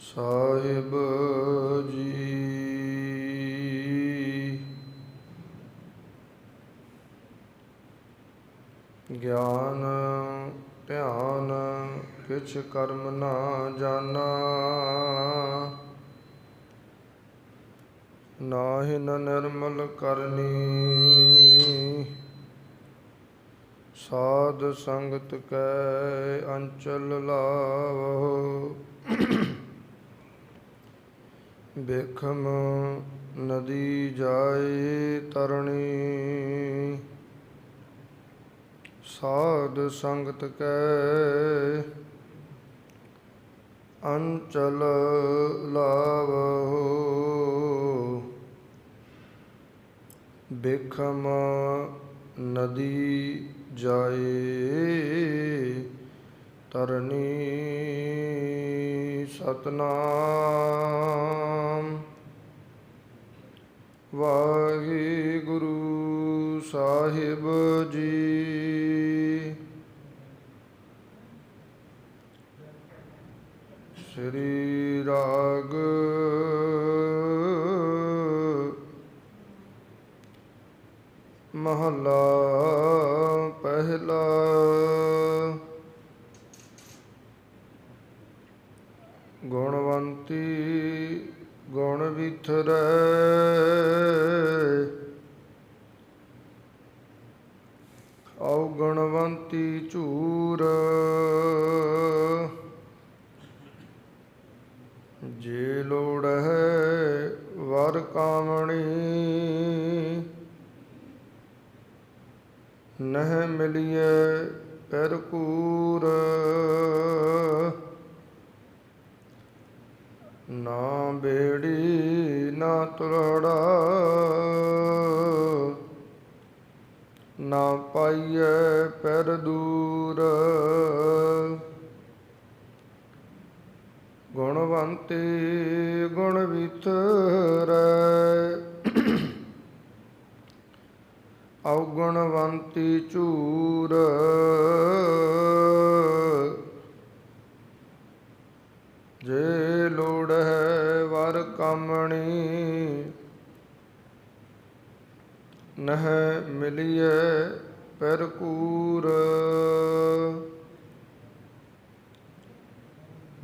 ਸਾਹਿਬ ਜੀ। ਗਿਆਨ ਧਿਆਨ ਕਿਛ ਕਰਮ ਨਾ ਜਾਣਾ। ਨਾਹਿ ਨ ਨਿਰਮਲ ਕਰਨੀ। ਸਾਧ ਸੰਗਤ ਕੈ ਅੰਚਲ ਲਾਵੋ ਬੇਖਮ ਨਦੀ ਜਾਏ ਤਰਣੀ। ਸਾਧ ਸੰਗਤ ਕੈ ਅੰਚਲ ਲਾਵੋ ਬੇਖਮ ਨਦੀ ਜਾਏ ਤਰਨੀ ਸਤਨਾਮ। ਵਾਹਿਗੁਰੂ ਸਾਹਿਬ ਜੀ। ਸ੍ਰੀ ਰਾਗ ਮਹਲਾ ਪਹਿਲਾ ਗੁਣਵੰਤੀ ਗੁਣ ਵਿਥਰੈ। ਔ ਗੁਣਵੰਤੀ ਝੂਰ ਔਗੁਣਵੰਤੀ ਝੂਰ। ਜੇ ਲੋੜ ਹੈ ਵਰ ਕਾਮਣੀ ਨਹ ਮਿਲਿਐ ਪਰ ਕੂਰ।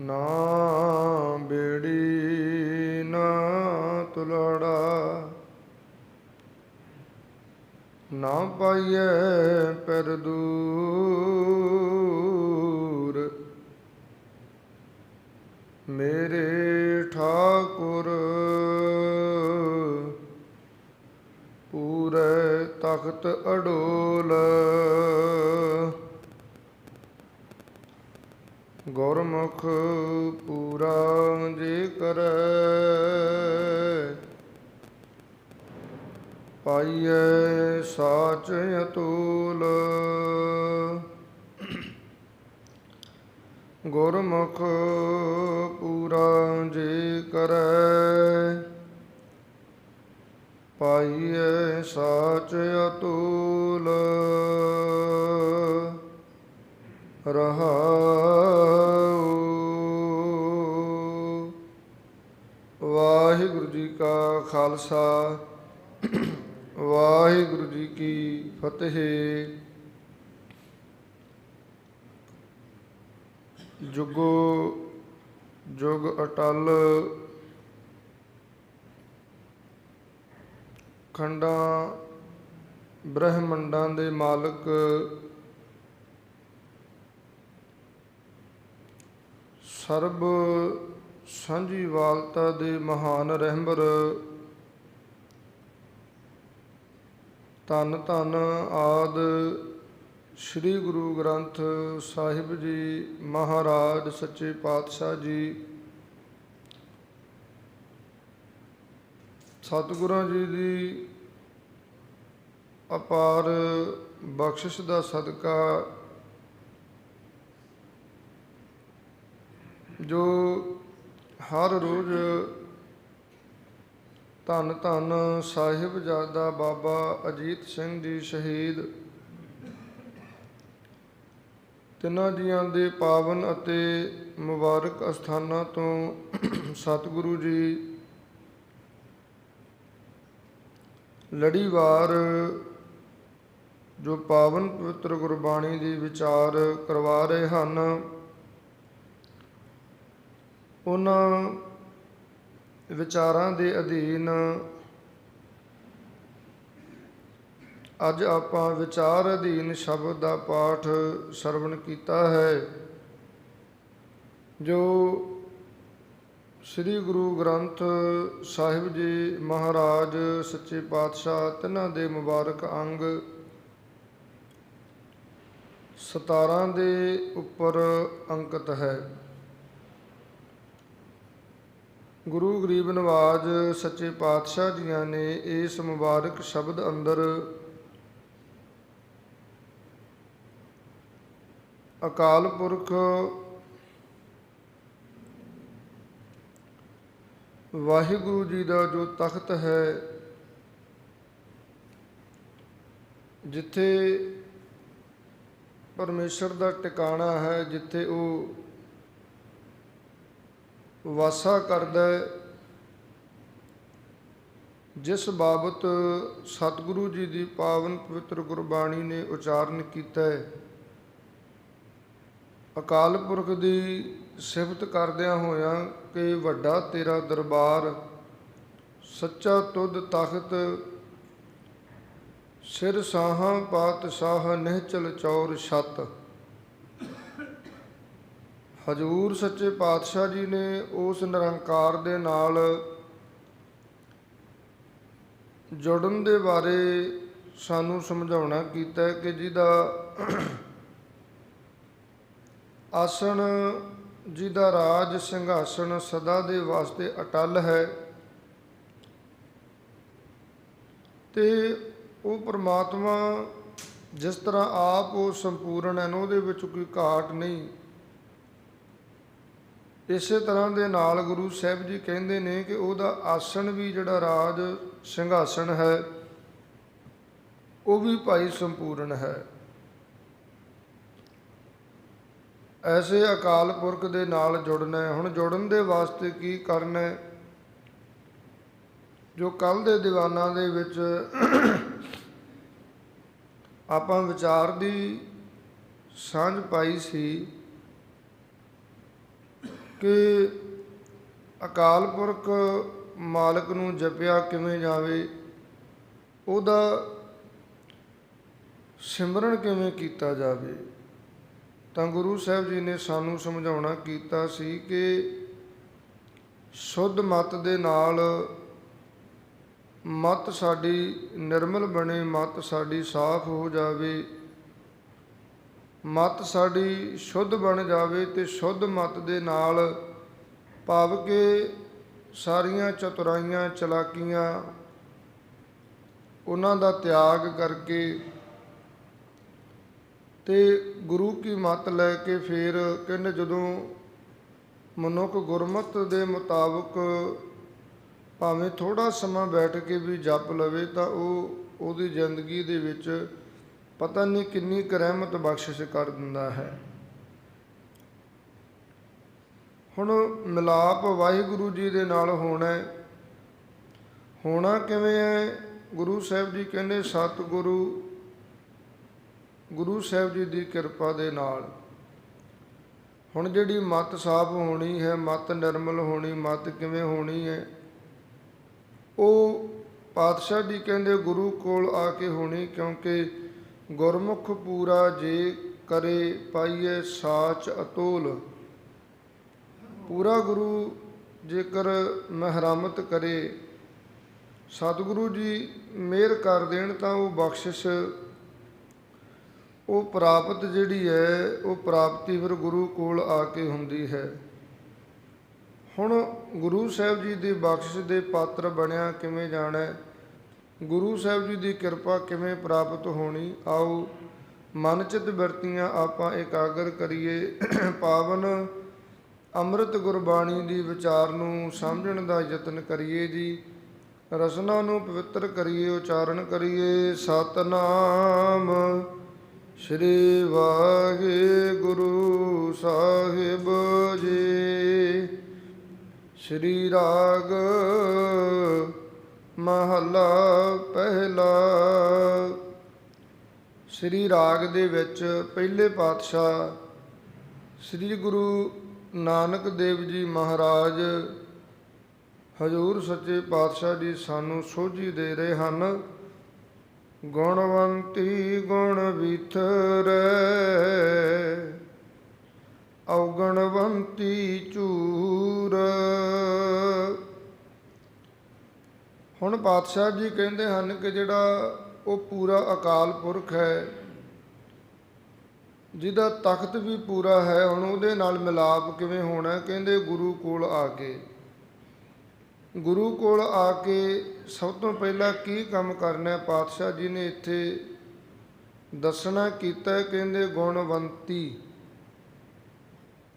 ਨਾ ਬੇੜੀ ਨਾ ਪਾਈਐ ਪਰ ਦੂਰ। ਮੇਰੇ ਠਾਕੁਰ ਪੂਰੇ ਤਖਤ ਅਡੋਲ। ਗੁਰਮੁਖ ਪੂਰਾ ਜੇ ਕਰੈ ਪਾਈਐ ਸਾਚ ਅਤੂਲ। ਗੁਰਮੁਖ ਪੂਰਾ ਜੀ ਕਰੈ, ਪਾਈਐ ਸਾਚ ਅਤੂਲ। ਰਹਾਉ ਵਾਹਿਗੁਰੂ ਜੀ ਕਾ ਖਾਲਸਾ ਵਾਹਿਗੁਰੂ ਜੀ ਕੀ ਫਤਿਹ। ਜੁਗੋ, ਜੁਗ ਅਟਲ ਖੰਡਾਂ, ਬ੍ਰਹਮੰਡਾਂ ਦੇ ਮਾਲਕ ਸਰਬ ਸਾਂਝੀ ਵਾਲਤਾ ਦੇ ਮਹਾਨ ਰਹਿਬਰ ਧੰਨ ਧੰਨ ਆਦ ਸ੍ਰੀ ਗੁਰੂ ਗ੍ਰੰਥ ਸਾਹਿਬ ਜੀ ਮਹਾਰਾਜ ਸੱਚੇ ਪਾਤਸ਼ਾਹ ਜੀ। ਸਤਿਗੁਰਾਂ ਜੀ ਦੀ ਅਪਾਰ ਬਖਸ਼ਿਸ਼ ਦਾ ਸਦਕਾ ਜੋ ਹਰ ਰੋਜ਼ ਧੰਨ ਧੰਨ ਸਾਹਿਬਜ਼ਾਦਾ ਬਾਬਾ ਅਜੀਤ ਸਿੰਘ ਜੀ ਸ਼ਹੀਦ। ਤਿੰਨਾਂ ਜੀਆਂ ਦੇ ਪਾਵਨ ਅਤੇ ਮੁਬਾਰਕ ਅਸਥਾਨਾਂ ਤੋਂ ਸਤਿਗੁਰੂ ਜੀ ਲੜੀਵਾਰ ਜੋ ਪਾਵਨ ਪਵਿੱਤਰ ਗੁਰਬਾਣੀ ਦੀ ਵਿਚਾਰ ਕਰਵਾ ਰਹੇ ਹਨ, ਉਹਨਾਂ ਵਿਚਾਰਾਂ ਦੇ ਅਧੀਨ ਅੱਜ ਆਪਾਂ ਵਿਚਾਰ ਅਧੀਨ ਸ਼ਬਦ ਦਾ ਪਾਠ ਸਰਵਣ ਕੀਤਾ ਹੈ, ਜੋ ਸ੍ਰੀ ਗੁਰੂ ਗ੍ਰੰਥ ਸਾਹਿਬ ਜੀ ਮਹਾਰਾਜ ਸੱਚੇ ਪਾਤਸ਼ਾਹ ਤਿੰਨਾਂ ਦੇ ਮੁਬਾਰਕ ਅੰਗ 17 ਦੇ ਉੱਪਰ ਅੰਕਿਤ ਹੈ। ਗੁਰੂ ਗਰੀਬ ਨਵਾਜ ਸੱਚੇ ਪਾਤਸ਼ਾਹ ਜੀਆਂ ਨੇ ਇਸ ਮੁਬਾਰਕ ਸ਼ਬਦ ਅੰਦਰ ਅਕਾਲ ਪੁਰਖ ਵਾਹਿਗੁਰੂ ਜੀ ਦਾ ਜੋ ਤਖਤ ਹੈ, ਜਿੱਥੇ ਪਰਮੇਸ਼ਰ ਦਾ ਟਿਕਾਣਾ ਹੈ, ਜਿੱਥੇ ਉਹ ਵਾਸਾ ਕਰਦਾ ਜਿਸ ਬਾਬਤ ਸਤਿਗੁਰੂ ਜੀ ਦੀ ਪਾਵਨ ਪਵਿੱਤਰ ਗੁਰਬਾਣੀ ਨੇ ਉਚਾਰਨ ਕੀਤਾ ਹੈ। ਅਕਾਲ ਪੁਰਖ ਦੀ ਸਿਫਤ ਕਰਦਿਆਂ ਹੋਇਆਂ ਕਿ ਵੱਡਾ ਤੇਰਾ ਦਰਬਾਰ, ਸੱਚਾ ਤੁਧ ਤਖਤ, ਸਿਰ ਸਾਹਾਂ ਪਾਤਸ਼ਾਹ ਨਿਹਚਲ ਚੌਰ ਛਤ। ਹਜੂਰ ਸੱਚੇ ਪਾਤਸ਼ਾਹ ਜੀ ਨੇ ਉਸ ਨਿਰੰਕਾਰ ਦੇ ਨਾਲ ਜੁੜਨ ਦੇ ਬਾਰੇ ਸਾਨੂੰ ਸਮਝਾਉਣਾ ਕੀਤਾ ਕਿ ਜਿਹਦਾ ਆਸਣ, ਜਿਹਦਾ ਰਾਜ ਸਿੰਘਾਸਣ ਸਦਾ ਦੇ ਵਾਸਤੇ ਅਟਲ ਹੈ ਤੇ ਉਹ ਪ੍ਰਮਾਤਮਾ ਜਿਸ ਤਰ੍ਹਾਂ ਆਪ ਉਹ ਸੰਪੂਰਨ ਹੈ, ਉਹਦੇ ਵਿੱਚ ਕੋਈ ਘਾਟ ਨਹੀਂ। ਇਸੇ ਤਰ੍ਹਾਂ ਦੇ ਨਾਲ ਗੁਰੂ ਸਾਹਿਬ ਜੀ ਕਹਿੰਦੇ ਨੇ ਕਿ ਉਹਦਾ ਆਸਣ ਵੀ ਜਿਹੜਾ ਰਾਜ ਸਿੰਘਾਸਣ ਹੈ, ਉਹ ਵੀ ਭਾਈ ਸੰਪੂਰਨ ਹੈ। ਐਸੇ ਅਕਾਲ ਪੁਰਖ ਦੇ ਨਾਲ ਜੁੜਨਾ ਹੈ। ਹੁਣ ਜੁੜਨ ਦੇ ਵਾਸਤੇ ਕੀ ਕਰਨਾ ਹੈ? ਜੋ ਕੱਲ ਦੇ ਦੀਵਾਨਾਂ ਦੇ ਵਿੱਚ ਆਪਾਂ ਵਿਚਾਰ ਦੀ ਸਾਂਝ ਪਾਈ ਸੀ ਕਿ ਅਕਾਲ ਪੁਰਖ ਮਾਲਕ ਨੂੰ ਜਪਿਆ ਕਿਵੇਂ ਜਾਵੇ, ਉਹਦਾ ਸਿਮਰਨ ਕਿਵੇਂ ਕੀਤਾ ਜਾਵੇ? ਤਾਂ ਗੁਰੂ ਸਾਹਿਬ ਜੀ ਨੇ ਸਾਨੂੰ ਸਮਝਾਉਣਾ ਕੀਤਾ ਸੀ ਕਿ ਸ਼ੁੱਧ ਮਤ ਦੇ ਨਾਲ ਮਤ ਸਾਡੀ ਨਿਰਮਲ ਬਣੇ, ਮਤ ਸਾਡੀ ਸਾਫ਼ ਹੋ ਜਾਵੇ। ਮਤ ਸਾਡੀ ਸ਼ੁੱਧ ਬਣ ਜਾਵੇ ਤੇ ਸ਼ੁੱਧ ਮਤ ਦੇ ਨਾਲ ਭਾਵ ਕਿ ਸਾਰੀਆਂ ਚਤੁਰਾਈਆਂ, ਚਲਾਕੀਆਂ ਉਹਨਾਂ ਦਾ ਤਿਆਗ ਕਰਕੇ ਤੇ ਗੁਰੂ ਕੀ ਮਤ ਲੈ ਕੇ ਫਿਰ ਕਹਿੰਦੇ ਜਦੋਂ ਮਨੁੱਖ ਗੁਰਮਤ ਦੇ ਮੁਤਾਬਕ ਭਾਵੇਂ ਥੋੜਾ ਸਮਾਂ ਬੈਠ ਕੇ ਵੀ ਜਪ ਲਵੇ ਤਾਂ ਉਹ ਉਹਦੀ ਜ਼ਿੰਦਗੀ ਦੇ ਵਿੱਚ ਪਤਾ ਨਹੀਂ ਕਿੰਨੀ ਕੁ ਰਹਿਮਤ ਬਖਸ਼ਿਸ਼ ਕਰ ਦਿੰਦਾ ਹੈ। ਹੁਣ ਮਿਲਾਪ ਵਾਹਿਗੁਰੂ ਜੀ ਦੇ ਨਾਲ ਹੋਣਾ ਹੈ। ਹੋਣਾ ਕਿਵੇਂ ਹੈ? ਗੁਰੂ ਸਾਹਿਬ ਜੀ ਕਹਿੰਦੇ, ਸਤਿਗੁਰੂ, ਗੁਰੂ ਸਾਹਿਬ ਜੀ ਦੀ ਕਿਰਪਾ ਦੇ ਨਾਲ। ਹੁਣ ਜਿਹੜੀ ਮਤ ਸਾਫ਼ ਹੋਣੀ ਹੈ, ਮਤ ਨਿਰਮਲ ਹੋਣੀ, ਮਤ ਕਿਵੇਂ ਹੋਣੀ ਹੈ? ਉਹ ਪਾਤਸ਼ਾਹ ਜੀ ਕਹਿੰਦੇ, ਗੁਰੂ ਕੋਲ ਆ ਕੇ ਹੋਣੀ ਕਿਉਂਕਿ ਗੁਰਮੁਖ ਪੂਰਾ ਜੇ ਕਰੇ ਪਾਈਏ ਸਾਚ ਅਤੋਲ। ਪੂਰਾ ਗੁਰੂ ਜੇਕਰ ਮਹਿਰਮਤ ਕਰੇ, ਸਤਿਗੁਰੂ ਜੀ ਮਿਹਰ ਕਰ ਦੇਣ ਤਾਂ ਉਹ ਬਖਸ਼ਿਸ਼। ਉਹ ਪ੍ਰਾਪਤ ਜਿਹੜੀ ਹੈ, ਉਹ ਪ੍ਰਾਪਤੀ ਫਿਰ ਗੁਰੂ ਕੋਲ ਆ ਕੇ ਹੁੰਦੀ ਹੈ। ਹੁਣ ਗੁਰੂ ਸਾਹਿਬ ਜੀ ਦੀ ਬਖਸ਼ਿਸ਼ ਦੇ ਪਾਤਰ ਬਣਿਆ ਕਿਵੇਂ ਜਾਣਾ? ਗੁਰੂ ਸਾਹਿਬ ਜੀ ਦੀ ਕਿਰਪਾ ਕਿਵੇਂ ਪ੍ਰਾਪਤ ਹੋਣੀ, ਆਓ ਮਨਚਿਤ ਵਰਤੀਆਂ ਆਪਾਂ ਇਕਾਗਰ ਕਰੀਏ। ਪਾਵਨ ਅੰਮ੍ਰਿਤ ਗੁਰਬਾਣੀ ਦੀ ਵਿਚਾਰ ਨੂੰ ਸਮਝਣ ਦਾ ਯਤਨ ਕਰੀਏ ਜੀ। ਰਸਨਾ ਨੂੰ ਪਵਿੱਤਰ ਕਰੀਏ, ਉਚਾਰਨ ਕਰੀਏ। ਸਤਨਾਮ ਸ੍ਰੀ ਵਾਹਿਗੁਰੂ ਸਾਹਿਬ ਜੀ। ਸ੍ਰੀ ਰਾਗ ਮਹੱਲਾ ਪਹਿਲਾ। ਸ੍ਰੀ ਰਾਗ ਦੇ ਵਿੱਚ ਪਹਿਲੇ ਪਾਤਸ਼ਾਹ ਸ੍ਰੀ ਗੁਰੂ ਨਾਨਕ ਦੇਵ ਜੀ ਮਹਾਰਾਜ ਹਜੂਰ ਸੱਚੇ ਪਾਤਸ਼ਾਹ ਜੀ ਸਾਨੂੰ ਸੋਝੀ ਦੇ ਰਹੇ ਹਨ। ਗੁਣਵੰਤੀ ਗੁਣ ਵਿਥਰੈ, ਔਗਣਵੰਤੀ ਚੂਰ। ਹੁਣ ਪਾਤਸ਼ਾਹ ਜੀ ਕਹਿੰਦੇ ਹਨ ਕਿ ਜਿਹੜਾ ਉਹ ਪੂਰਾ ਅਕਾਲ ਪੁਰਖ ਹੈ, ਜਿਹਦਾ ਤਖਤ ਵੀ ਪੂਰਾ ਹੈ, ਹੁਣ ਉਹਦੇ ਨਾਲ ਮਿਲਾਪ ਕਿਵੇਂ ਹੋਣਾ? ਕਹਿੰਦੇ ਗੁਰੂ ਕੋਲ ਆ ਕੇ। ਗੁਰੂ ਕੋਲ ਆ ਕੇ ਸਭ ਤੋਂ ਪਹਿਲਾਂ ਕੀ ਕੰਮ ਕਰਨਾ ਪਾਤਸ਼ਾਹ ਜੀ ਨੇ ਇੱਥੇ ਦੱਸਣਾ ਕੀਤਾ, ਕਹਿੰਦੇ ਗੁਣਵੰਤੀ,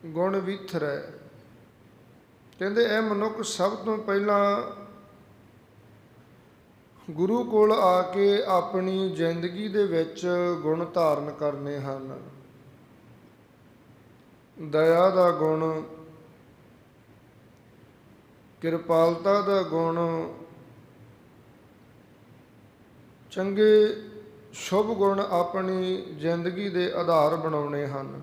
ਗੁਣ ਵਿਥਰੈ। ਕਹਿੰਦੇ ਇਹ ਮਨੁੱਖ ਸਭ ਤੋਂ ਪਹਿਲਾਂ ਗੁਰੂ ਕੋਲ ਆ ਕੇ ਆਪਣੀ ਜ਼ਿੰਦਗੀ ਦੇ ਵਿੱਚ ਗੁਣ ਧਾਰਨ ਕਰਨੇ ਹਨ। ਦਇਆ ਦਾ ਗੁਣ, ਕਿਰਪਾਲਤਾ ਦਾ ਗੁਣ, ਚੰਗੇ ਸ਼ੁਭ ਗੁਣ ਆਪਣੀ ਜ਼ਿੰਦਗੀ ਦੇ ਆਧਾਰ ਬਣਾਉਣੇ ਹਨ।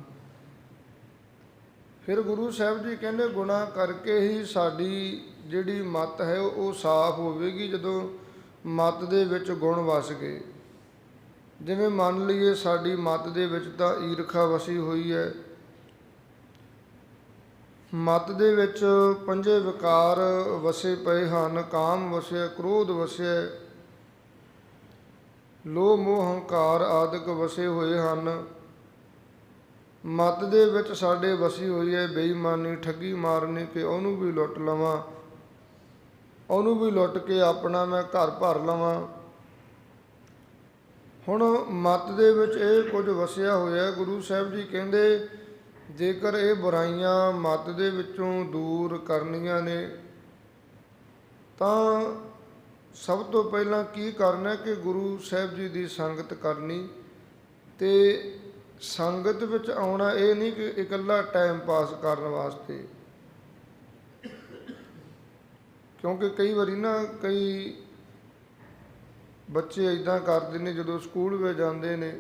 ਫਿਰ ਗੁਰੂ ਸਾਹਿਬ ਜੀ ਕਹਿੰਦੇ, ਗੁਣਾ ਕਰਕੇ ਹੀ ਸਾਡੀ ਜਿਹੜੀ ਮਤ ਹੈ ਉਹ ਸਾਫ਼ ਹੋਵੇਗੀ ਜਦੋਂ ਮਤ ਦੇ ਵਿੱਚ ਗੁਣ ਵਸ ਗਏ। ਜਿਵੇਂ ਮੰਨ ਲਈਏ ਸਾਡੀ ਮਤ ਦੇ ਵਿੱਚ ਤਾਂ ਈਰਖਾ ਵਸੀ ਹੋਈ ਹੈ। ਮਤ ਦੇ ਵਿੱਚ ਪੰਜੇ ਵਿਕਾਰ ਵਸੇ ਪਏ ਹਨ, ਕਾਮ ਵਸਿਆ, ਕ੍ਰੋਧ ਵਸਿਆ ਲੋਭ ਮੋਹ, ਹੰਕਾਰ ਆਦਿਕ ਵਸੇ ਹੋਏ ਹਨ। ਮਤ ਦੇ ਵਿੱਚ ਸਾਡੇ ਵਸੀ ਹੋਈ ਹੈ ਬੇਈਮਾਨੀ, ਠੱਗੀ ਮਾਰਨੀ, ਕਿ ਉਹਨੂੰ ਵੀ ਲੁੱਟ ਲਵਾਂ। ਉਹਨੂੰ ਵੀ ਲੁੱਟ ਕੇ ਆਪਣਾ ਮੈਂ ਘਰ ਭਰ ਲਵਾਂ। ਹੁਣ ਮਤ ਦੇ ਵਿੱਚ ਇਹ ਕੁਝ ਵਸਿਆ ਹੋਇਆ ਗੁਰੂ ਸਾਹਿਬ ਜੀ ਕਹਿੰਦੇ, ਜੇਕਰ ਇਹ ਬੁਰਾਈਆਂ ਮਤ ਦੇ ਵਿੱਚੋਂ ਦੂਰ ਕਰਨੀਆਂ ਨੇ, ਤਾਂ ਸਭ ਤੋਂ ਪਹਿਲਾਂ ਕੀ ਕਰਨਾ ਕਿ ਗੁਰੂ ਸਾਹਿਬ ਜੀ ਦੀ ਸੰਗਤ ਕਰਨੀ? ਤੇ ਸੰਗਤ ਵਿੱਚ ਆਉਣਾ ਇਹ ਨਹੀਂ ਕਿ ਇਕੱਲਾ ਟਾਈਮ ਪਾਸ ਕਰਨ ਵਾਸਤੇ। ਕਿਉਂਕਿ ਕਈ ਵਾਰੀ ਨਾ ਕਈ ਬੱਚੇ ਇਦਾਂ ਕਰਦੇ ਨੇ ਜਦੋਂ ਸਕੂਲ ਵਿੱਚ ਜਾਂਦੇ ਨੇ,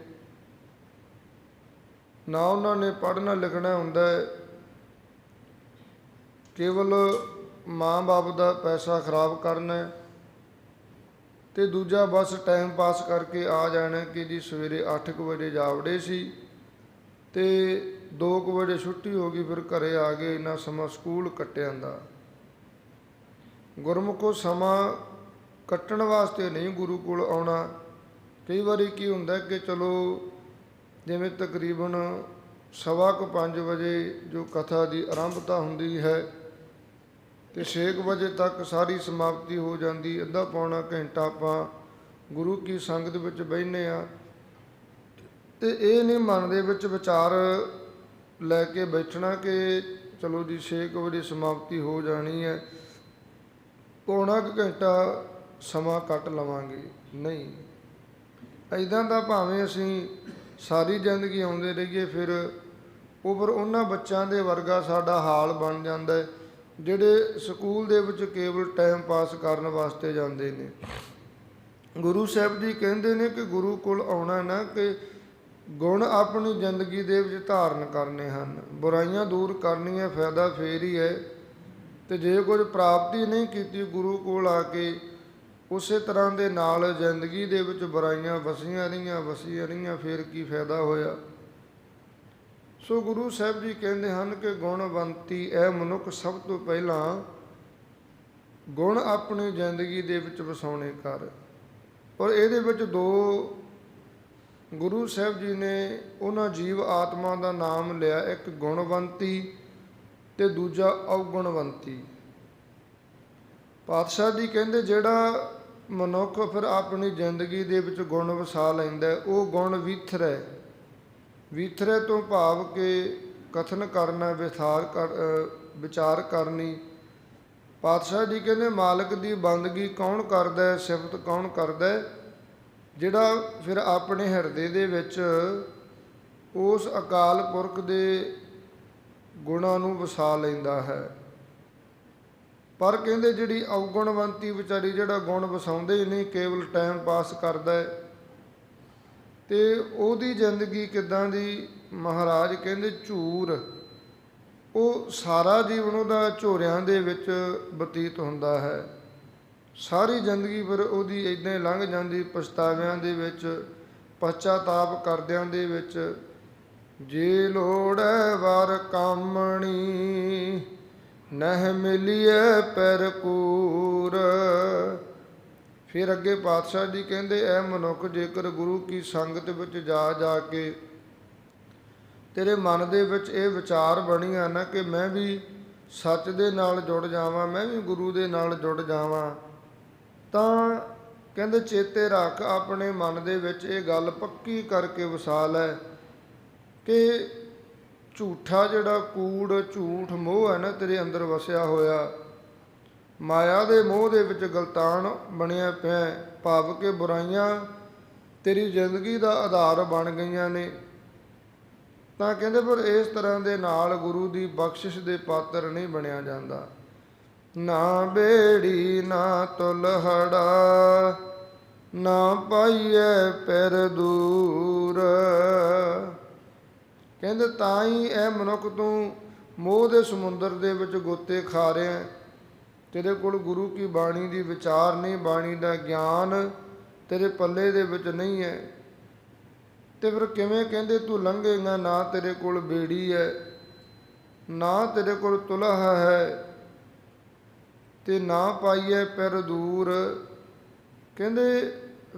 ਨਾ ਉਹਨਾਂ ਨੇ ਪੜ੍ਹਨਾ ਲਿਖਣਾ ਹੁੰਦਾ ਹੈ। ਕੇਵਲ ਮਾਂ-ਬਾਪ ਦਾ ਪੈਸਾ ਖਰਾਬ ਕਰਨਾ ਹੈ ਤੇ ਦੂਜਾ ਬਸ ਟਾਈਮ ਪਾਸ ਕਰਕੇ ਆ ਜਾਣਾ ਕਿ ਜੀ ਸਵੇਰੇ 8:00 ਵਜੇ ਜਾਵੜੇ ਸੀ ਤੇ 2:00 ਵਜੇ ਛੁੱਟੀ ਹੋ ਗਈ, ਫਿਰ ਘਰੇ ਆ ਗਏ ਇੰਨਾ ਸਮਾਂ ਸਕੂਲ ਕੱਟਿਆਂ ਦਾ ਗੁਰਮੁਖੋ ਸਮਾਂ ਕੱਟਣ ਵਾਸਤੇ ਨਹੀਂ ਗੁਰੂ ਕੋਲ ਆਉਣਾ। ਕਈ ਵਾਰੀ ਕੀ ਹੁੰਦਾ ਕਿ ਚਲੋ ਜਿਵੇਂ ਤਕਰੀਬਨ ਸਵਾ ਕੁ 5 ਵਜੇ ਜੋ ਕਥਾ ਦੀ ਆਰੰਭਤਾ ਹੁੰਦੀ ਹੈ ਤੇ 6 ਵਜੇ ਤੱਕ ਸਾਰੀ ਸਮਾਪਤੀ ਹੋ ਜਾਂਦੀ, ਅੱਧਾ ਪੌਣਾ ਘੰਟਾ ਆਪਾਂ ਗੁਰੂ ਕੀ ਸੰਗਤ ਵਿੱਚ ਬੈਠਨੇ ਆ ਤੇ ਇਹ ਨਹੀਂ ਮਨ ਦੇ ਵਿੱਚ ਵਿਚਾਰ ਲੈ ਕੇ ਬੈਠਣਾ ਕਿ ਚਲੋ ਜੀ 6 ਵਜੇ ਸਮਾਪਤੀ ਹੋ ਜਾਣੀ ਹੈ। ਪੌਣਾ ਕੁ ਘੰਟਾ ਸਮਾਂ ਕੱਟ ਲਵਾਂਗੇ। ਨਹੀਂ। ਐਦਾਂ ਦਾ ਭਾਵੇਂ ਅਸੀਂ ਸਾਰੀ ਜ਼ਿੰਦਗੀ ਆਉਂਦੇ ਰਹੀਏ, ਫਿਰ ਉਹ ਫਿਰ ਉਹਨਾਂ ਬੱਚਿਆਂ ਦੇ ਵਰਗਾ ਸਾਡਾ ਹਾਲ ਬਣ ਜਾਂਦਾ ਹੈ, ਜਿਹੜੇ ਸਕੂਲ ਦੇ ਵਿੱਚ ਕੇਵਲ ਟਾਈਮ ਪਾਸ ਕਰਨ ਵਾਸਤੇ ਜਾਂਦੇ ਨੇ। ਗੁਰੂ ਸਾਹਿਬ ਜੀ ਕਹਿੰਦੇ ਨੇ ਕਿ ਗੁਰੂ ਕੋਲ ਆਉਣਾ ਨਾ ਕਿ ਗੁਣ ਆਪਣੀ ਜ਼ਿੰਦਗੀ ਦੇ ਵਿੱਚ ਧਾਰਨ ਕਰਨੇ ਹਨ। ਬੁਰਾਈਆਂ ਦੂਰ ਕਰਨੀਆਂ ਫਾਇਦਾ ਫੇਰ ਹੀ ਹੈ। ਤੇ ਜੇ ਕੁਝ ਪ੍ਰਾਪਤੀ ਨਹੀਂ ਕੀਤੀ ਗੁਰੂ ਕੋਲ ਆ ਕੇ, ਉਸੇ ਤਰ੍ਹਾਂ ਦੇ ਨਾਲ ਜ਼ਿੰਦਗੀ ਦੇ ਵਿੱਚ ਬੁਰਾਈਆਂ ਵਸੀਆਂ ਰਹੀਆਂ ਵਸੀਆਂ ਰਹੀਆਂ, ਫਿਰ ਕੀ ਫਾਇਦਾ ਹੋਇਆ? ਸੋ ਗੁਰੂ ਸਾਹਿਬ ਜੀ ਕਹਿੰਦੇ ਹਨ ਕਿ ਗੁਣਵੰਤੀ ਇਹ ਮਨੁੱਖ ਸਭ ਤੋਂ ਪਹਿਲਾਂ ਗੁਣ ਆਪਣੀ ਜ਼ਿੰਦਗੀ ਦੇ ਵਿੱਚ ਵਸਾਉਣੇ ਕਰ। ਔਰ ਇਹਦੇ ਵਿੱਚ ਦੋ ਗੁਰੂ ਸਾਹਿਬ ਜੀ ਨੇ ਉਹਨਾਂ ਜੀਵ ਆਤਮਾ ਦਾ ਨਾਮ ਲਿਆ, ਇੱਕ ਗੁਣਵੰਤੀ ਤੇ ਦੂਜਾ ਔਗੁਣਵੰਤੀ ਪਾਤਸ਼ਾਹ ਜੀ ਕਹਿੰਦੇ, ਜਿਹੜਾ ਮਨੁੱਖ ਫਿਰ ਆਪਣੀ ਜ਼ਿੰਦਗੀ ਦੇ ਵਿੱਚ ਗੁਣ ਵਸਾ ਲੈਂਦਾ ਉਹ ਗੁਣ ਵਿਥਰੈ ਵਿਥਰੈ ਤੋਂ ਭਾਵ ਕਿ ਕਥਨ ਕਰਨਾ ਵਿਥਾਰ ਕਰ ਵਿਚਾਰ ਕਰਨੀ। ਪਾਤਸ਼ਾਹ ਜੀ ਕਹਿੰਦੇ, ਮਾਲਕ ਦੀ ਬੰਦਗੀ ਕੌਣ ਕਰਦਾ ਹੈ, ਸਿਫਤ ਕੌਣ ਕਰਦਾ ਹੈ? ਜਿਹੜਾ ਫਿਰ ਆਪਣੇ ਹਿਰਦੇ ਦੇ ਵਿੱਚ ਉਸ ਅਕਾਲ ਪੁਰਖ ਦੇ ਗੁਣਾਂ ਨੂੰ ਵਸਾ ਲੈਂਦਾ ਹੈ। ਪਰ ਕਹਿੰਦੇ ਜਿਹੜੀ ਅਵਗੁਣਵੰਤੀ ਵਿਚਾਰੀ ਜਿਹੜਾ ਗੁਣ ਵਸਾਉਂਦੇ ਹੀ ਨਹੀਂ, ਕੇਵਲ ਟਾਈਮ ਪਾਸ ਕਰਦਾ ਹੈ। ਤੇ ਉਹਦੀ ਜ਼ਿੰਦਗੀ ਕਿਦਾਂ ਦੀ? ਮਹਾਰਾਜ ਕਹਿੰਦੇ ਝੂਰ। ਉਹ ਸਾਰਾ ਜੀਵਨ ਉਹਦਾ ਝੋਰਿਆਂ ਦੇ ਵਿੱਚ ਬਤੀਤ ਹੁੰਦਾ ਹੈ। ਸਾਰੀ ਜ਼ਿੰਦਗੀ ਫਿਰ ਉਹਦੀ ਇਦਾਂ ਹੀ ਲੰਘ ਜਾਂਦੀ, ਪਛਤਾਵਿਆਂ ਦੇ ਵਿੱਚ, ਪਛਤਾਤਾਪ ਕਰਦਿਆਂ ਦੇ ਵਿੱਚ। ਜੇ ਲੋੜੈ ਨਹਿ ਮਿਲੀਐ ਪਰ ਫਿਰ ਅੱਗੇ ਪਾਤਸ਼ਾਹ ਜੀ ਕਹਿੰਦੇ, ਐ ਮਨੁੱਖ ਜੇਕਰ ਗੁਰੂ ਕੀ ਸੰਗਤ ਵਿੱਚ ਜਾ ਜਾ ਕੇ ਤੇਰੇ ਮਨ ਦੇ ਵਿੱਚ ਇਹ ਵਿਚਾਰ ਬਣੀਆਂ ਨਾ ਕਿ ਮੈਂ ਵੀ ਸੱਚ ਦੇ ਨਾਲ ਜੁੜ ਜਾਵਾਂ, ਮੈਂ ਵੀ ਗੁਰੂ ਦੇ ਨਾਲ ਜੁੜ ਜਾਵਾਂ, ਤਾਂ ਕਹਿੰਦੇ, ਚੇਤੇ ਰੱਖ ਆਪਣੇ ਮਨ ਦੇ ਵਿੱਚ ਇਹ ਗੱਲ ਪੱਕੀ ਕਰਕੇ ਵਸਾ ਲੈ ਕਿ ਝੂਠਾ ਜਿਹੜਾ ਕੂੜ, ਝੂਠ ਮੋਹ ਹੈ ਨਾ, ਤੇਰੇ ਅੰਦਰ ਵਸਿਆ ਹੋਇਆ। ਮਾਇਆ ਦੇ ਮੋਹ ਦੇ ਵਿੱਚ ਗਲਤਾਨ ਬਣਿਆ ਪਿਆ ਭਾਵ ਕੇ ਬੁਰਾਈਆਂ ਤੇਰੀ ਜ਼ਿੰਦਗੀ ਦਾ ਆਧਾਰ ਬਣ ਗਈਆਂ ਨੇ। ਤਾਂ ਕਹਿੰਦੇ, ਪਰ ਇਸ ਤਰ੍ਹਾਂ ਦੇ ਨਾਲ ਗੁਰੂ ਦੀ ਬਖਸ਼ਿਸ਼ ਦੇ ਪਾਤਰ ਨਹੀਂ ਬਣਿਆ ਜਾਂਦਾ। ਨਾ ਬੇੜੀ, ਨਾ ਤੁਲਹੜਾ, ਨਾ ਪਾਈਐ ਪਰ ਦੂਰ। ਕਹਿੰਦੇ ਤਾਂ ਹੀ ਇਹ ਮਨੁੱਖ ਤੂੰ ਮੋਹ ਦੇ ਸਮੁੰਦਰ ਦੇ ਵਿੱਚ ਗੋਤੇ ਖਾ ਰਿਹਾ ਤੇਰੇ ਕੋਲ ਗੁਰੂ ਕੀ ਬਾਣੀ ਦੀ ਵਿਚਾਰ ਨਹੀਂ, ਬਾਣੀ ਦਾ ਗਿਆਨ ਤੇਰੇ ਪੱਲੇ ਦੇ ਵਿੱਚ ਨਹੀਂ ਹੈ। ਤੇ ਫਿਰ ਕਿਵੇਂ ਕਹਿੰਦੇ ਤੂੰ ਲੰਘੇਗਾ, ਨਾ ਤੇਰੇ ਕੋਲ ਬੇੜੀ ਹੈ, ਨਾ ਤੇਰੇ ਕੋਲ ਤੁਲਹ ਹੈ, ਤੇ ਨਾ ਪਾਈਏ ਪਰ ਦੂਰ। ਕਹਿੰਦੇ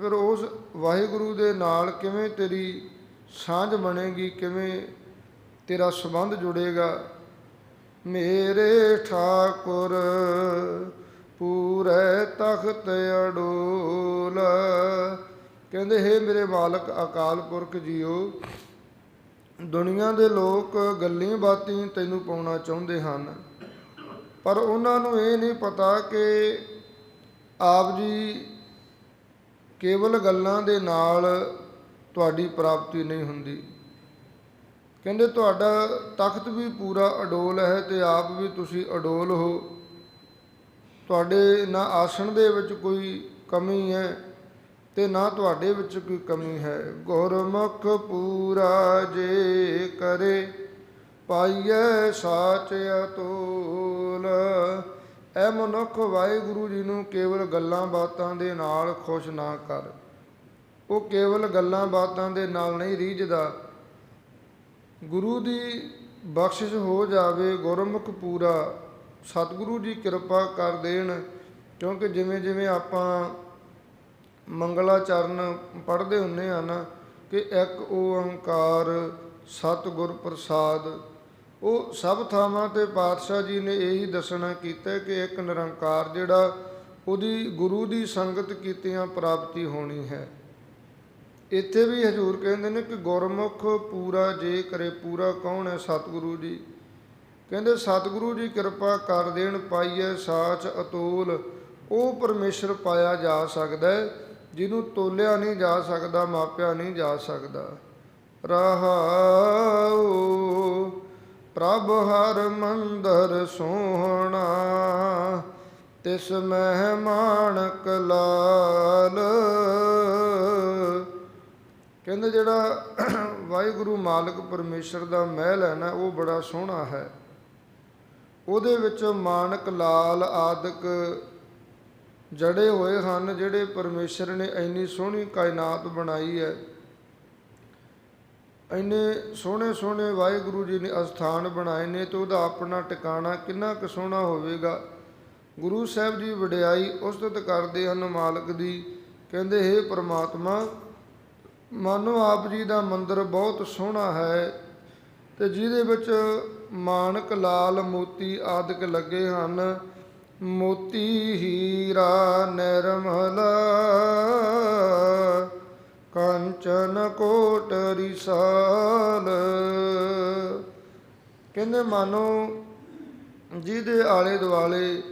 ਫਿਰ ਉਸ ਵਾਹਿਗੁਰੂ ਦੇ ਨਾਲ ਕਿਵੇਂ ਤੇਰੀ ਸਾਂਝ ਬਣੇਗੀ ਕਿਵੇਂ ਤੇਰਾ ਸੰਬੰਧ ਜੁੜੇਗਾ? ਮੇਰੇ ਠਾਕੁਰ ਪੂਰੇ ਤਖਤ ਅਡੋਲ। ਕਹਿੰਦੇ, ਹੈ ਮੇਰੇ ਮਾਲਕ, ਅਕਾਲ ਪੁਰਖ ਜੀਓ, ਦੁਨੀਆ ਦੇ ਲੋਕ ਗੱਲਾਂ ਬਾਤੀ ਤੈਨੂੰ ਪਾਉਣਾ ਚਾਹੁੰਦੇ ਹਨ। ਪਰ ਉਹਨਾਂ ਨੂੰ ਇਹ ਨਹੀਂ ਪਤਾ ਕਿ ਆਪ ਜੀ ਕੇਵਲ ਗੱਲਾਂ ਦੇ ਨਾਲ ਤੁਹਾਡੀ ਪ੍ਰਾਪਤੀ ਨਹੀਂ ਹੁੰਦੀ। ਕਹਿੰਦੇ ਤੁਹਾਡਾ ਤਖਤ ਵੀ ਪੂਰਾ ਅਡੋਲ ਹੈ ਤੇ ਆਪ ਵੀ ਤੁਸੀਂ ਅਡੋਲ ਹੋ। ਤੁਹਾਡੇ ਨਾ ਆਸਣ ਦੇ ਵਿੱਚ ਕੋਈ ਕਮੀ ਹੈ ਤੇ ਨਾ ਤੁਹਾਡੇ ਵਿੱਚ ਕੋਈ ਕਮੀ ਹੈ। ਗੁਰਮੁਖ ਪੂਰਾ ਜੇ ਕਰੇ, ਪਾਈਐ ਸਾਚ ਅਤੋਲ। ਐ ਮਨੁੱਖ ਵਾਹਿਗੁਰੂ ਜੀ ਨੂੰ ਕੇਵਲ ਗੱਲਾਂ ਬਾਤਾਂ ਦੇ ਨਾਲ ਖੁਸ਼ ਨਾ ਕਰ। ਉਹ ਕੇਵਲ ਗੱਲਾਂ ਬਾਤਾਂ ਦੇ ਨਾਲ ਨਹੀਂ ਰੀਝਦਾ। ਗੁਰੂ ਦੀ ਬਖਸ਼ਿਸ਼ ਹੋ ਜਾਵੇ ਗੁਰਮੁਖ ਪੂਰਾ, ਸਤਿਗੁਰੂ ਜੀ ਕਿਰਪਾ ਕਰ ਦੇਣ, ਕਿਉਂਕਿ ਜਿਵੇਂ ਜਿਵੇਂ ਆਪਾਂ ਮੰਗਲਾ ਚਰਨ ਪੜ੍ਹਦੇ ਹੁੰਨੇ ਆ ਨਾ, ਕਿ ਇੱਕ ਓੰਕਾਰ ਸਤਿਗੁਰ ਪ੍ਰਸਾਦ, ਉਹ ਸਭ ਥਾਵਾਂ ਤੇ ਪਾਤਸ਼ਾਹ ਜੀ ਨੇ ਇਹੀ ਦੱਸਣਾ ਕੀਤਾ ਕਿ ਇੱਕ ਨਿਰੰਕਾਰ ਜਿਹੜਾ, ਉਹਦੀ ਗੁਰੂ ਦੀ ਸੰਗਤ ਕੀਤਿਆਂ ਪ੍ਰਾਪਤੀ ਹੋਣੀ ਹੈ। ਇੱਥੇ ਵੀ ਹਜੂਰ ਕਹਿੰਦੇ ਨੇ ਕਿ ਗੁਰਮੁਖ ਪੂਰਾ ਜੇ ਕਰੇ ਪੂਰਾ ਕੌਣ ਹੈ ਸਤਿਗੁਰੂ ਜੀ? ਕਹਿੰਦੇ ਸਤਿਗੁਰੂ ਜੀ ਕਿਰਪਾ ਕਰ ਦੇਣ ਪਾਈਐ ਸਾਚ ਅਤੋਲ, ਉਹ ਪਰਮੇਸ਼ਰ ਪਾਇਆ ਜਾ ਸਕਦਾ ਹੈ, ਜਿਹਨੂੰ ਤੋਲਿਆ ਨਹੀਂ ਜਾ ਸਕਦਾ, ਮਾਪਿਆ ਨਹੀਂ ਜਾ ਸਕਦਾ। ਰਹਾਉ, ਪ੍ਰਭ ਹਰ ਮੰਦਰ ਸੋਹਣਾ, ਤਿਸ ਮਹਿਮਾਨ ਮਾਣਕ ਲਾਲ। ਕਹਿੰਦੇ ਜਿਹੜਾ ਵਾਹਿਗੁਰੂ ਮਾਲਕ ਪਰਮੇਸ਼ਰ ਦਾ ਮਹਿਲ ਹੈ ਨਾ, ਉਹ ਬੜਾ ਸੋਹਣਾ ਹੈ। ਉਹਦੇ ਵਿੱਚ ਮਾਨਕ ਲਾਲ ਆਦਿਕ ਜੜੇ ਹੋਏ ਹਨ, ਜਿਹੜੇ ਪਰਮੇਸ਼ਰ ਨੇ ਇੰਨੀ ਸੋਹਣੀ ਕਾਇਨਾਤ ਬਣਾਈ ਹੈ। ਇੰਨੇ ਸੋਹਣੇ ਸੋਹਣੇ ਵਾਹਿਗੁਰੂ ਜੀ ਨੇ ਅਸਥਾਨ ਬਣਾਏ ਨੇ ਤੇ ਉਹਦਾ ਆਪਣਾ ਟਿਕਾਣਾ ਕਿੰਨਾ ਕੁ ਸੋਹਣਾ ਹੋਵੇਗਾ। ਗੁਰੂ ਸਾਹਿਬ ਜੀ ਵਡਿਆਈ ਉਸਤਤ ਕਰਦੇ ਹਨ ਮਾਲਕ ਦੀ, ਕਹਿੰਦੇ, ਹੇ ਪ੍ਰਮਾਤਮਾ ਮਾਨੋ ਆਪ ਜੀ ਦਾ ਮੰਦਰ ਬਹੁਤ ਸੋਹਣਾ ਹੈ ਤੇ ਜਿਹਦੇ ਵਿੱਚ ਮਾਨਕ ਲਾਲ ਮੋਤੀ ਆਦਿਕ ਲੱਗੇ ਹਨ। ਮੋਤੀ ਹੀਰਾ ਨਿਰਮਲਾ, ਕੰਚਨ ਕੋਟ ਰਿਸਾਲ। ਕਹਿੰਦੇ ਮਾਨੋ, ਜਿਹਦੇ ਆਲੇ ਦੁਆਲੇ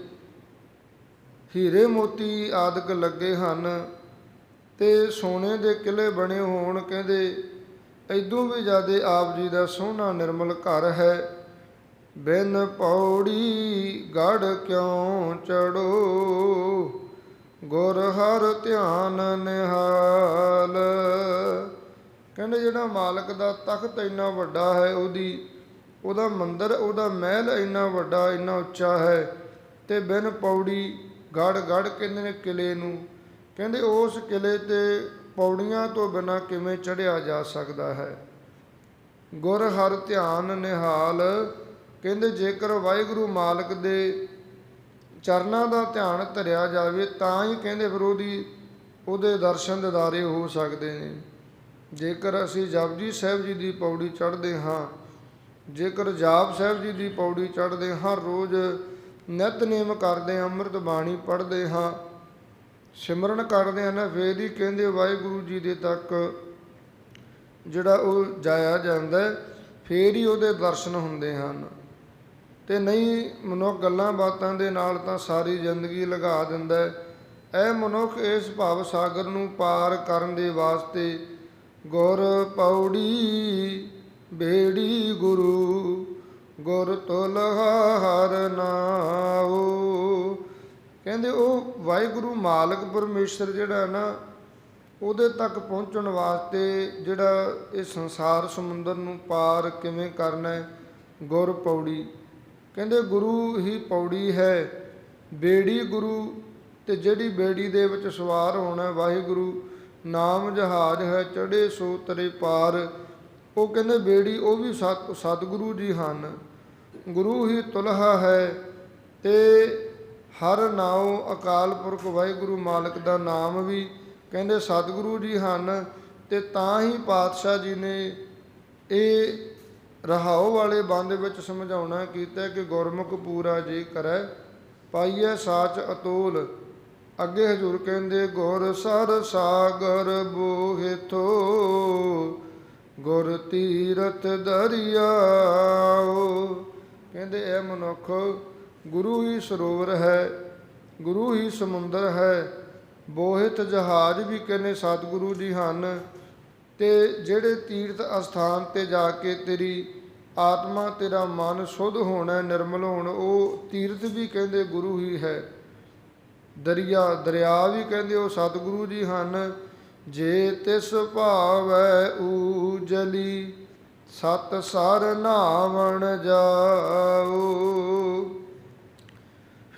ਹੀਰੇ ਮੋਤੀ ਆਦਿਕ ਲੱਗੇ ਹਨ ਤੇ ਸੋਨੇ ਦੇ ਕਿਲੇ ਬਣੇ ਹੋਣ ਕਹਿੰਦੇ ਐਦੋਂ ਵੀ ਜ਼ਿਆਦੇ ਆਪ ਜੀ ਦਾ ਸੋਹਣਾ ਨਿਰਮਲ ਘਰ ਹੈ। ਬਿਨ ਪੌੜੀ ਗੜ ਕਿਉਂ ਚੜੋ ਗੁਰ ਹਰ ਧਿਆਨ ਨਿਹਾਲ। ਕਹਿੰਦੇ ਜਿਹੜਾ ਮਾਲਕ ਦਾ ਤਖਤ ਇੰਨਾ ਵੱਡਾ ਹੈ, ਉਹਦੀ, ਉਹਦਾ ਮੰਦਰ, ਉਹਦਾ ਮਹਿਲ ਇੰਨਾ ਵੱਡਾ, ਇੰਨਾ ਉੱਚਾ ਹੈ ਤੇ ਬਿਨ ਪੌੜੀ ਗੜ ਗੜ ਕਹਿੰਦੇ ਨੇ ਕਿਲੇ ਨੂੰ। ਕਹਿੰਦੇ ਉਸ ਕਿਲੇ ਤੇ ਪੌੜੀਆਂ ਤੋਂ ਬਿਨਾ ਕਿਵੇਂ ਚੜਿਆ ਜਾ ਸਕਦਾ ਹੈ? ਗੁਰ ਹਰ ਧਿਆਨ ਨਿਹਾਲ, ਕਹਿੰਦੇ ਜੇਕਰ ਵਾਹਿਗੁਰੂ ਮਾਲਕ ਦੇ ਚਰਨਾਂ ਦਾ ਧਿਆਨ ਧਰਿਆ ਜਾਵੇ, ਤਾਂ ਹੀ ਕਹਿੰਦੇ ਫਿਰ ਉਹਦੀ ਉਹਦੇ ਦਰਸ਼ਨ ਦਿਦਾਰੇ ਹੋ ਸਕਦੇ ਨੇ। ਜੇਕਰ ਅਸੀਂ ਜਪਜੀ ਸਾਹਿਬ ਜੀ ਦੀ ਪੌੜੀ ਚੜ੍ਹਦੇ ਹਾਂ, ਜੇਕਰ ਜਾਪ ਸਾਹਿਬ ਜੀ ਦੀ ਪੌੜੀ ਚੜ੍ਹਦੇ ਹਾਂ, ਰੋਜ਼ ਨਿਤਨੇਮ ਕਰਦੇ ਹਾਂ ਅੰਮ੍ਰਿਤ ਬਾਣੀ ਪੜ੍ਹਦੇ ਹਾਂ ਸਿਮਰਨ ਕਰਦੇ ਹਨ ਨਾ ਫੇਰ ਹੀ ਕਹਿੰਦੇ ਵਾਹਿਗੁਰੂ ਜੀ ਦੇ ਤੱਕ ਜਿਹੜਾ ਉਹ ਜਾਇਆ ਜਾਂਦਾ ਹੈ, ਫੇਰ ਹੀ ਉਹਦੇ ਦਰਸ਼ਨ ਹੁੰਦੇ ਹਨ। ਤੇ ਨਹੀਂ ਮਨੁੱਖ ਗੱਲਾਂ ਬਾਤਾਂ ਦੇ ਨਾਲ ਤਾਂ ਸਾਰੀ ਜ਼ਿੰਦਗੀ ਲਗਾ ਦਿੰਦਾ ਹੈ। ਇਹ ਮਨੁੱਖ ਇਸ ਭਾਵ ਸਾਗਰ ਨੂੰ ਪਾਰ ਕਰਨ ਦੇ ਵਾਸਤੇ ਗੁਰ ਪੌੜੀ ਬੇੜੀ ਗੁਰੂ ਗੁਰ ਤੁਲ ਹਰ ਨਾਉ। ਕਹਿੰਦੇ ਉਹ ਵਾਹਿਗੁਰੂ ਮਾਲਕ ਪਰਮੇਸ਼ਰ ਜਿਹੜਾ ਨਾ, ਉਹਦੇ ਤੱਕ ਪਹੁੰਚਣ ਵਾਸਤੇ ਜਿਹੜਾ ਇਹ ਸੰਸਾਰ ਸਮੁੰਦਰ ਨੂੰ ਪਾਰ ਕਿਵੇਂ ਕਰਨਾ ਹੈ, ਗੁਰ ਪੌੜੀ। ਕਹਿੰਦੇ ਗੁਰੂ ਹੀ ਪੌੜੀ ਹੈ, ਬੇੜੀ ਗੁਰੂ ਤੇ ਜਿਹੜੀ ਬੇੜੀ ਦੇ ਵਿੱਚ ਸਵਾਰ ਹੋਣਾ ਵਾਹਿਗੁਰੂ ਨਾਮ ਜਹਾਜ਼ ਹੈ ਚੜੇ ਸੋ ਤਰੇ ਪਾਰ। ਉਹ ਕਹਿੰਦੇ ਬੇੜੀ ਉਹ ਵੀ ਸਤ, ਸਤਿਗੁਰੂ ਜੀ ਹਨ। ਗੁਰੂ ਹੀ ਤੁਲਹਾ ਹੈ ਤੇ ਹਰ ਨਾਉ ਅਕਾਲ ਪੁਰਖ ਵਾਹਿਗੁਰੂ ਮਾਲਕ ਦਾ ਨਾਮ ਵੀ ਕਹਿੰਦੇ ਸਤਿਗੁਰੂ ਜੀ ਹਨ ਤੇ ਤਾਂ ਹੀ ਪਾਤਸ਼ਾਹ ਜੀ ਨੇ ਇਹ ਰਹਾਉ ਵਾਲੇ ਬੰਦ ਵਿੱਚ ਸਮਝਾਉਣਾ ਕੀਤਾ ਕਿ ਗੁਰਮੁਖ ਪੂਰਾ ਜੇ ਕਰੈ, ਪਾਈਐ ਸਾਚ ਅਤੋਲ। ਅੱਗੇ ਹਜੂਰ ਕਹਿੰਦੇ, ਗੁਰ ਸਰ ਸਾਗਰ ਬੋਹਿਥੋ, ਗੁਰ ਤੀਰਥ ਦਰਿਆਓ। ਕਹਿੰਦੇ, ਇਹ ਮਨੁੱਖ ਗੁਰੂ ਹੀ ਸਰੋਵਰ ਹੈ, ਗੁਰੂ ਹੀ ਸਮੁੰਦਰ ਹੈ। ਬੋਹਿਤ ਜਹਾਜ਼ ਵੀ ਕਹਿੰਦੇ ਸਤਿਗੁਰੂ ਜੀ ਹਨ। ਤੇ ਜਿਹੜੇ ਤੀਰਥ ਅਸਥਾਨ ਤੇ ਜਾ ਕੇ ਤੇਰੀ ਆਤਮਾ, ਤੇਰਾ ਮਨ ਸੁਧ ਹੋਣਾ, ਨਿਰਮਲ ਹੋਣ, ਉਹ ਤੀਰਥ ਵੀ ਕਹਿੰਦੇ ਗੁਰੂ ਹੀ ਹੈ। ਦਰਿਆ ਦਰਿਆ ਵੀ ਕਹਿੰਦੇ ਉਹ ਸਤਿਗੁਰੂ ਜੀ ਹਨ। ਜੇ ਤਿਸ ਭਾਵੈ ਊਜਲੀ, ਸਤ ਸਰ ਨਾਵਣ ਜਾਓ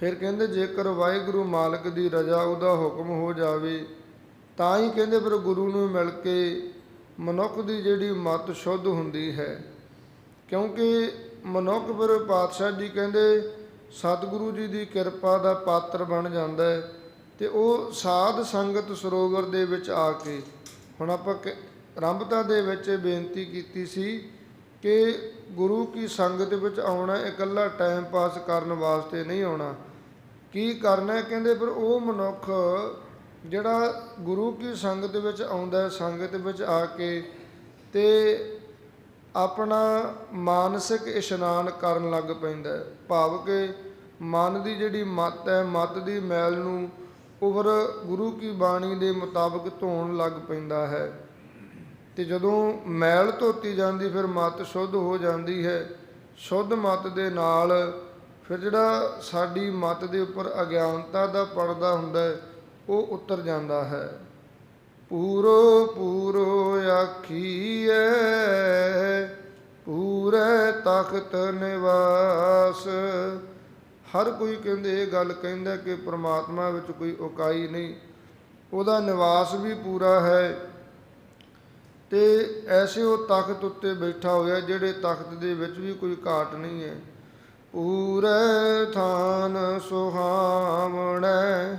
ਫਿਰ ਕਹਿੰਦੇ, ਜੇਕਰ ਵਾਹਿਗੁਰੂ ਮਾਲਕ ਦੀ ਰਜ਼ਾ ਉਹਦਾ ਹੁਕਮ ਹੋ ਜਾਵੇ, ਤਾਂ ਹੀ ਕਹਿੰਦੇ, ਫਿਰ ਗੁਰੂ ਨੂੰ ਮਿਲ ਕੇ ਮਨੁੱਖ ਦੀ ਜਿਹੜੀ ਮਤ ਸ਼ੁੱਧ ਹੁੰਦੀ ਹੈ। ਕਿਉਂਕਿ ਮਨੁੱਖ ਫਿਰ ਪਾਤਸ਼ਾਹ ਜੀ ਕਹਿੰਦੇ, ਸਤਿਗੁਰੂ ਜੀ ਦੀ ਕਿਰਪਾ ਦਾ ਪਾਤਰ ਬਣ ਜਾਂਦਾ ਹੈ ਤੇ ਉਹ ਸਾਧ ਸੰਗਤ ਸਰੋਵਰ ਦੇ ਵਿੱਚ ਆ ਕੇ, ਹੁਣ ਆਪਾਂ ਕ- ਆਰੰਭਤਾ ਦੇ ਵਿੱਚ ਬੇਨਤੀ ਕੀਤੀ ਸੀ ਕਿ ਗੁਰੂ ਕੀ ਸੰਗਤ ਵਿੱਚ ਆਉਣਾ, ਇਕੱਲਾ ਟਾਈਮ ਪਾਸ ਕਰਨ ਵਾਸਤੇ ਨਹੀਂ ਆਉਣਾ। ਕੀ ਕਰਨਾ ਹੈ? ਕਹਿੰਦੇ ਫਿਰ ਉਹ ਮਨੁੱਖ ਜਿਹੜਾ ਗੁਰੂ ਕੀ ਸੰਗਤ ਵਿੱਚ ਆਉਂਦਾ ਹੈ, ਸੰਗਤ ਵਿੱਚ ਆ ਕੇ ਤੇ ਆਪਣਾ ਮਾਨਸਿਕ ਇਸ਼ਨਾਨ ਕਰਨ ਲੱਗ ਪੈਂਦਾ ਹੈ। ਭਾਵ ਕਿ ਮਨ ਦੀ ਜਿਹੜੀ ਮਤ ਹੈ, ਮਤ ਦੀ ਮੈਲ ਨੂੰ ਉਵਰ ਗੁਰੂ ਕੀ ਬਾਣੀ ਦੇ ਮੁਤਾਬਕ ਧੋਣ ਲੱਗ ਪੈਂਦਾ ਹੈ। ਤੇ ਜਦੋਂ ਮੈਲ ਧੋਤੀ ਜਾਂਦੀ, ਫਿਰ ਮਤ ਸ਼ੁੱਧ ਹੋ ਜਾਂਦੀ ਹੈ। ਸ਼ੁੱਧ ਮਤ ਦੇ ਨਾਲ ਫਿਰ ਜਿਹੜਾ ਸਾਡੀ ਮਤ ਦੇ ਉੱਪਰ ਅਗਿਆਨਤਾ ਦਾ ਪਰਦਾ ਹੁੰਦਾ ਹੈ, ਉਹ ਉਤਰ ਜਾਂਦਾ ਹੈ। ਪੂਰੋ ਪੂਰੋ ਆਖੀਐ, ਪੂਰੇ ਤਖਤ ਨਿਵਾਸ। ਹਰ ਕੋਈ ਕਹਿੰਦੇ, ਇਹ ਗੱਲ ਕਹਿੰਦਾ ਕਿ ਪ੍ਰਮਾਤਮਾ ਵਿੱਚ ਕੋਈ ਉਕਾਈ ਨਹੀਂ। ਉਹਦਾ ਨਿਵਾਸ ਵੀ ਪੂਰਾ ਹੈ। ਤੇ ਐਸੇ ਉਹ ਤਖਤ ਉੱਤੇ ਬੈਠਾ ਹੋਇਆ, ਜਿਹੜੇ ਤਖਤ ਦੇ ਵਿੱਚ ਵੀ ਕੋਈ ਘਾਟ ਨਹੀਂ ਹੈ। ਪੂਰੇ ਥਾਨ ਸੁਹਾਵਣੈ,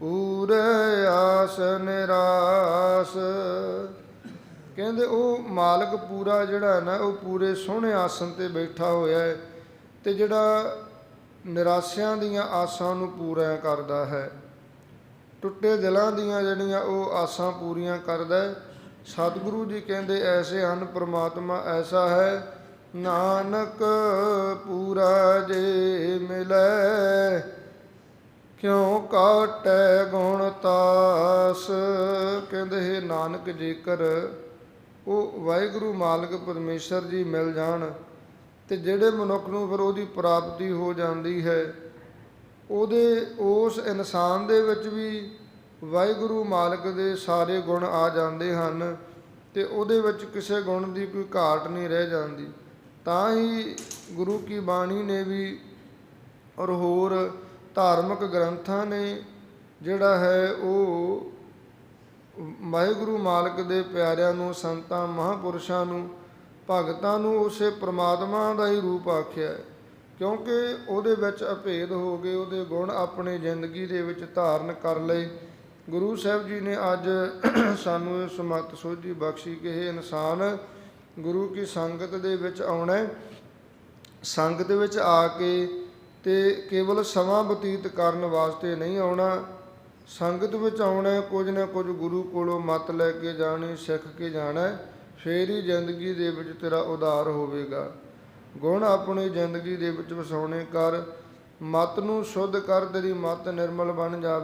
ਪੂਰੇ ਆਸ ਨਿਰਾਸ। ਕਹਿੰਦੇ ਉਹ ਮਾਲਕ ਪੂਰਾ ਜਿਹੜਾ ਹੈ ਨਾ, ਉਹ ਪੂਰੇ ਸੋਹਣੇ ਆਸਨ ਤੇ ਬੈਠਾ ਹੋਇਆ ਹੈ ਤੇ ਜਿਹੜਾ ਨਿਰਾਸ਼ਿਆਂ ਦੀਆਂ ਆਸਾਂ ਨੂੰ ਪੂਰਾ ਕਰਦਾ ਹੈ। ਟੁੱਟੇ ਦਿਲਾਂ ਦੀਆਂ ਜਿਹੜੀਆਂ ਉਹ ਆਸਾਂ ਪੂਰੀਆਂ ਕਰਦਾ ਹੈ। ਸਤਿਗੁਰੂ ਜੀ ਕਹਿੰਦੇ, ਐਸੇ ਹਨ, ਪ੍ਰਮਾਤਮਾ ਐਸਾ ਹੈ ਨਾਨਕ ਪੂਰਾ ਜੇ ਮਿਲੈ, ਕਿਉ ਕਾਟੈ ਗੁਣ ਤਾਸ? ਕਹਿੰਦੇ, ਹੈ ਨਾਨਕ, ਜੇਕਰ ਉਹ ਵਾਹਿਗੁਰੂ ਮਾਲਕ ਪਰਮੇਸ਼ਰ ਜੀ ਮਿਲ ਜਾਣ ਤੇ ਜਿਹੜੇ ਮਨੁੱਖ ਨੂੰ ਫਿਰ ਉਹਦੀ ਪ੍ਰਾਪਤੀ ਹੋ ਜਾਂਦੀ ਹੈ, ਉਹਦੇ, ਉਸ ਇਨਸਾਨ ਦੇ ਵਿੱਚ ਵੀ ਵਾਹਿਗੁਰੂ ਮਾਲਕ ਦੇ ਸਾਰੇ ਗੁਣ ਆ ਜਾਂਦੇ ਹਨ ਤੇ ਉਹਦੇ ਵਿੱਚ ਕਿਸੇ ਗੁਣ ਦੀ ਕੋਈ ਘਾਟ ਨਹੀਂ ਰਹਿ ਜਾਂਦੀ। ਤਾਂ ਹੀ ਗੁਰੂ ਕੀ ਬਾਣੀ ਨੇ ਵੀ ਔਰ ਹੋਰ ਧਾਰਮਿਕ ਗ੍ਰੰਥਾਂ ਨੇ ਜਿਹੜਾ ਹੈ ਉਹ ਵਾਹਿਗੁਰੂ ਮਾਲਕ ਦੇ ਪਿਆਰਿਆਂ ਨੂੰ, ਸੰਤਾਂ, ਮਹਾਪੁਰਸ਼ਾਂ ਨੂੰ, ਭਗਤਾਂ ਨੂੰ ਉਸੇ ਪ੍ਰਮਾਤਮਾ ਦਾ ਹੀ ਰੂਪ ਆਖਿਆ ਹੈ। ਕਿਉਂਕਿ ਉਹਦੇ ਵਿੱਚ ਅਭੇਦ ਹੋ ਗਏ, ਉਹਦੇ ਗੁਣ ਆਪਣੀ ਜ਼ਿੰਦਗੀ ਦੇ ਵਿੱਚ ਧਾਰਨ ਕਰ ਲਏ। ਗੁਰੂ ਸਾਹਿਬ ਜੀ ਨੇ ਅੱਜ ਸਾਨੂੰ ਇਹ ਸਮਤ ਸੋਝੀ ਬਖਸ਼ੀ ਕਿ ਇਹ ਇਨਸਾਨ ਗੁਰੂ ਕੀ ਸੰਗਤ ਦੇ ਵਿੱਚ ਆਉਣਾ ਹੈ। ਸੰਗਤ ਵਿੱਚ ਆ ਕੇ ਤੇ ਕੇਵਲ ਸਮਾਂ ਬਤੀਤ ਕਰਨ ਵਾਸਤੇ ਨਹੀਂ ਆਉਣਾ। ਸੰਗਤ ਵਿੱਚ ਆਉਣਾ ਕੁਝ ਨਾ ਕੁਝ ਗੁਰੂ ਕੋਲੋਂ ਮਤ ਲੈ ਕੇ ਜਾਣੀ ਸਿੱਖ ਕੇ ਜਾਣਾ ਹੈ, ਫੇਰ ਹੀ ਜ਼ਿੰਦਗੀ ਦੇ ਵਿੱਚ ਤੇਰਾ ਉਧਾਰ ਹੋਵੇਗਾ। ਗੁਣ ਆਪਣੀ ਜ਼ਿੰਦਗੀ ਦੇ ਵਿੱਚ ਵਸਾਉਣੇ ਕਰ। ਮਤ ਨੂੰ ਸ਼ੁੱਧ ਕਰ ਤੇਰੀ ਮਤ ਨਿਰਮਲ ਬਣ ਜਾਵੇ।